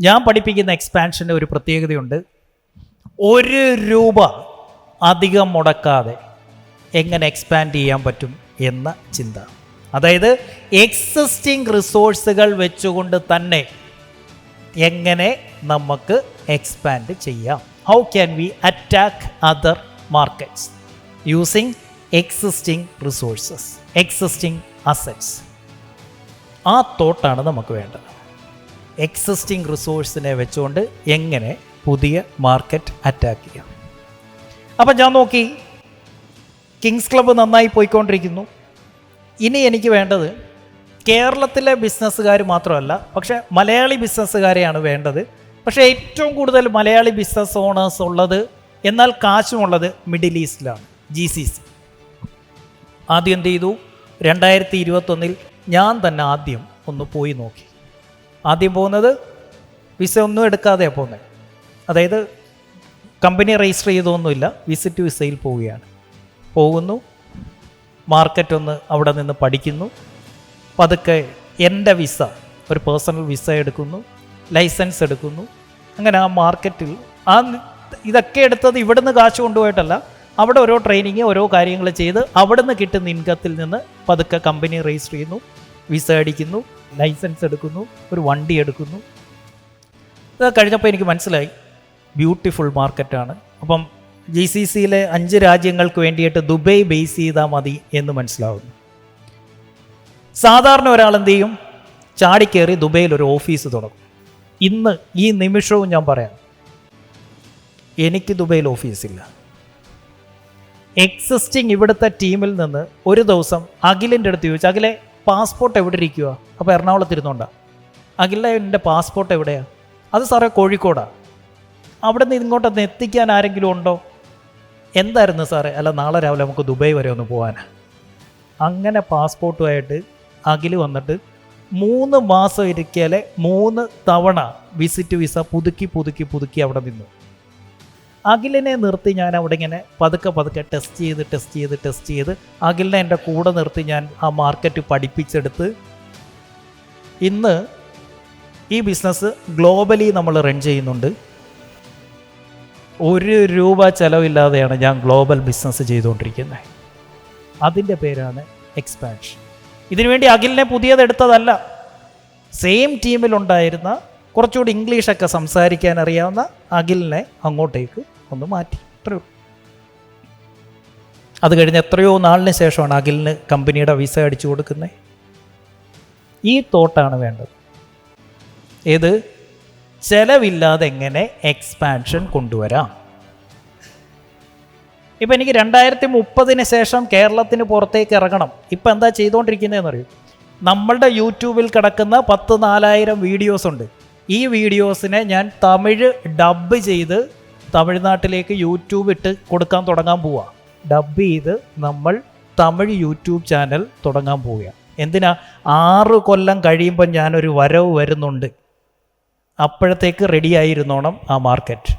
ഞാൻ പഠിപ്പിക്കുന്ന എക്സ്പാൻഷന്റെ ഒരു പ്രത്യേകതയുണ്ട്. ഒരു രൂപ അധികം മുടക്കാതെ എങ്ങനെ എക്സ്പാൻഡ് ചെയ്യാൻ പറ്റും എന്ന ചിന്ത. അതായത് എക്സിസ്റ്റിംഗ് റിസോഴ്സുകൾ വെച്ചുകൊണ്ട് തന്നെ എങ്ങനെ നമുക്ക് എക്സ്പാൻഡ് ചെയ്യാം. How can we attack other markets using existing resources existing assets ആ തോട്ടാണ് നമുക്ക് വേണ്ടത്. എക്സിസ്റ്റിംഗ് റിസോഴ്സിനെ വെച്ചുകൊണ്ട് എങ്ങനെ പുതിയ മാർക്കറ്റ് അറ്റാക്ക് ചെയ്യാം. അപ്പം ഞാൻ നോക്കി കിങ്സ് ക്ലബ്ബ് നന്നായി പോയിക്കൊണ്ടിരിക്കുന്നു. ഇനി എനിക്ക് വേണ്ടത് കേരളത്തിലെ ബിസിനസ്സുകാർ മാത്രമല്ല പക്ഷേ മലയാളി ബിസിനസ്സുകാരെയാണ് വേണ്ടത്. പക്ഷേ ഏറ്റവും കൂടുതൽ മലയാളി ബിസിനസ് ഓണേഴ്സ് ഉള്ളത് എന്നാൽ കാശുമുള്ളത് മിഡിൽ ഈസ്റ്റിലാണ് ജി സി സി ആദ്യം എന്ത് ചെയ്തു? രണ്ടായിരത്തി ഇരുപത്തൊന്നിൽ ഞാൻ തന്നെ ആദ്യം ഒന്ന് പോയി നോക്കി. ആദ്യം പോകുന്നത് വിസ ഒന്നും എടുക്കാതെയാണ് പോകുന്നത് അതായത് കമ്പനി രജിസ്റ്റർ ചെയ്തൊന്നുമില്ല വിസിറ്റ് വിസയിൽ പോവുകയാണ്. പോകുന്നു മാർക്കറ്റ് ഒന്ന് അവിടെ നിന്ന് പഠിക്കുന്നു. പതുക്കെ എന്റെ വിസ ഒരു പേഴ്സണൽ വിസ എടുക്കുന്നു ലൈസൻസ് എടുക്കുന്നു. അങ്ങനെ ആ മാർക്കറ്റിൽ ആ ഇതൊക്കെ എടുത്തത് ഇവിടുന്ന് കാശ് കൊണ്ടുപോയിട്ടല്ല അവിടെ ഓരോ ട്രെയിനിങ് ഓരോ കാര്യങ്ങൾ ചെയ്ത് അവിടുന്ന് കിട്ടുന്ന ഇൻകത്തിൽ നിന്ന് പതുക്കെ കമ്പനി രജിസ്റ്റർ ചെയ്യുന്നു വിസ അടിക്കുന്നു. ലൈസൻസ് എടുക്കുന്നു ഒരു വണ്ടി എടുക്കുന്നു. ഇത് കഴിഞ്ഞപ്പോൾ എനിക്ക് മനസ്സിലായി ബ്യൂട്ടിഫുൾ മാർക്കറ്റാണ്. അപ്പം ജി സി സിയിലെ അഞ്ച് രാജ്യങ്ങൾക്ക് വേണ്ടിയിട്ട് ദുബൈ ബേസ് ചെയ്താൽ മതി എന്ന് മനസ്സിലാവുന്നു. സാധാരണ ഒരാൾ എന്ത് ചെയ്യും? ചാടിക്കേറി ദുബൈയിൽ ഒരു ഓഫീസ് തുടങ്ങും. ഇന്ന് ഈ നിമിഷവും ഞാൻ പറയാം എനിക്ക് ദുബൈയിൽ ഓഫീസില്ല എക്സിസ്റ്റിംഗ് ഇവിടുത്തെ ടീമിൽ നിന്ന് ഒരു ദിവസം അഖിലിന്റെ അടുത്ത് ചോദിച്ചു അഖിലെ പാസ്പോർട്ട് എവിടെ ഇരിക്കുക അപ്പോൾ എറണാകുളത്ത് ഇരുന്നോണ്ടാ. അഖില എന്റെ പാസ്പോർട്ട് എവിടെയാണ് അത് സാറേ കോഴിക്കോടാണ് അവിടെ നിന്ന് ഇങ്ങോട്ടൊന്ന് എത്തിക്കാൻ ആരെങ്കിലും ഉണ്ടോ? എന്തായിരുന്നു സാറേ? അല്ല നാളെ രാവിലെ നമുക്ക് ദുബായ് വരെ ഒന്ന് പോകാനാ അങ്ങനെ പാസ്പോർട്ടുമായിട്ട് അഖിൽ വന്നിട്ട് മൂന്ന് മാസം ഇരിക്കലെ മൂന്ന് തവണ വിസിറ്റ് വിസ പുതുക്കി പുതുക്കി പുതുക്കി അവിടെ നിന്നു. അഖിലിനെ നിർത്തി ഞാൻ അവിടെ ഇങ്ങനെ പതുക്കെ പതുക്കെ ടെസ്റ്റ് ചെയ്ത് ടെസ്റ്റ് ചെയ്ത് ടെസ്റ്റ് ചെയ്ത് അഖിലിനെ എന്റെ കൂടെ നിർത്തി ഞാൻ ആ മാർക്കറ്റ് പഠിപ്പിച്ചെടുത്ത് ഇന്ന് ഈ ബിസിനസ് ഗ്ലോബലി നമ്മൾ റൺ ചെയ്യുന്നുണ്ട്. ഒരു രൂപ ചിലവില്ലാതെയാണ് ഞാൻ ഗ്ലോബൽ ബിസിനസ് ചെയ്തുകൊണ്ടിരിക്കുന്നത്. അതിന്റെ പേരാണ് എക്സ്പാൻഷൻ ഇതിനുവേണ്ടി അഖിലിനെ പുതിയതെടുത്തതല്ല സെയിം ടീമിലുണ്ടായിരുന്ന കുറച്ചുകൂടി ഇംഗ്ലീഷൊക്കെ സംസാരിക്കാൻ അറിയാവുന്ന അഖിലിനെ അങ്ങോട്ടേക്ക് ഒന്ന് മാറ്റി. അത്രയേ അത് കഴിഞ്ഞ് എത്രയോ നാളിന് ശേഷമാണ് അഖിലിന് കമ്പനിയുടെ വിസ അടിച്ചു കൊടുക്കുന്നത് ഈ തോട്ടാണ് വേണ്ടത്. ഏത്? ചെലവില്ലാതെ എങ്ങനെ എക്സ്പാൻഷൻ കൊണ്ടുവരാം? ഇപ്പം എനിക്ക് രണ്ടായിരത്തി മുപ്പതിന് ശേഷം കേരളത്തിന് പുറത്തേക്ക് ഇറങ്ങണം. ഇപ്പം എന്താ ചെയ്തുകൊണ്ടിരിക്കുന്നതെന്ന് അറിയൂ നമ്മളുടെ യൂട്യൂബിൽ കിടക്കുന്ന പത്ത് നാലായിരം വീഡിയോസ് ഉണ്ട്. ഈ വീഡിയോസിനെ ഞാൻ തമിഴ് ഡബ് ചെയ്ത് തമിഴ്നാട്ടിലേക്ക് യൂട്യൂബ് ഇട്ട് കൊടുക്കാൻ തുടങ്ങാൻ പോവുക ഡബ് ചെയ്ത് നമ്മൾ തമിഴ് യൂട്യൂബ് ചാനൽ തുടങ്ങാൻ പോവുക എന്തിനാ? ആറ് കൊല്ലം കഴിയുമ്പോൾ ഞാനൊരു വരവ് വരുന്നുണ്ട്. അപ്പോഴത്തേക്ക് റെഡി ആയിരുന്നോണം ആ മാർക്കറ്റ്